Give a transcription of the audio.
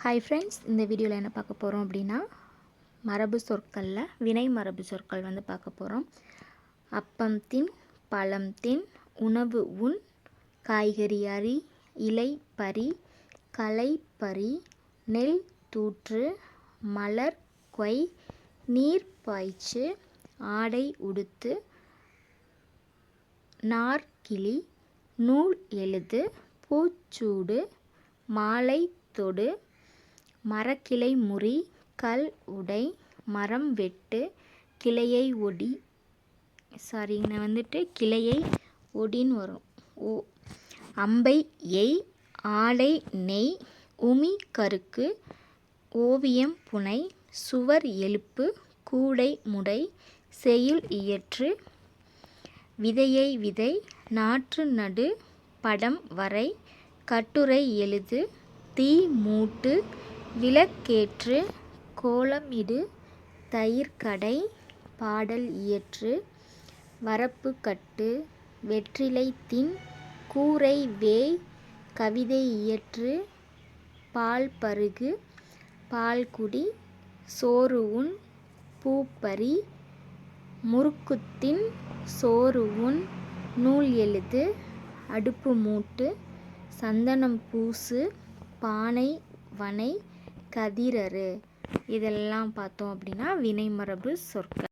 Hi friends இந்த வீடியோவில் என்ன பார்க்க போகிறோம் அப்படின்னா மரபு சொற்களில் வினை மரபு சொற்கள் வந்து பார்க்க போகிறோம் அப்பம் தின் பழம் தின் உணவு உண் காய்கறி அறி இலை பறி களை பறி நெல் தூற்று மலர் கொய் நீர் பாய்ச்சு ஆடை உடுத்து நார்கிளி நூல் எழுது பூச்சூடு மாலை தொடு மரக்கிளை முறி கல் உடை மரம் வெட்டு கிளையை ஒடி சாரிங்க வந்துட்டு கிளையை ஒடின்னு வரும். ஓ அம்பை எய் ஆடை நெய் உமி கருக்கு ஓவியம் புனை சுவர் எழுப்பு கூடை முடை செயல் இயற்று விதையை விதை நாற்று நடு படம் வரை கட்டுரை எழுது தீ மூட்டு விளக்கேற்று கோலமிடு தயிர் பாடல் இயற்று வரப்பு கட்டு வெற்றிலை தின் கூரை வேய் கவிதை இயற்று பால் பருகு பால் குடி சோறு உண் பூப்பறி முறுக்குத்தின் சோறு உண் நூல் எழுது அடுப்பு மூட்டு சந்தனம் பூசு பானை வனை கதிரரு. இதெல்லாம் பார்த்தோம் அப்படின்னா வினைமரபு சொற்கள்.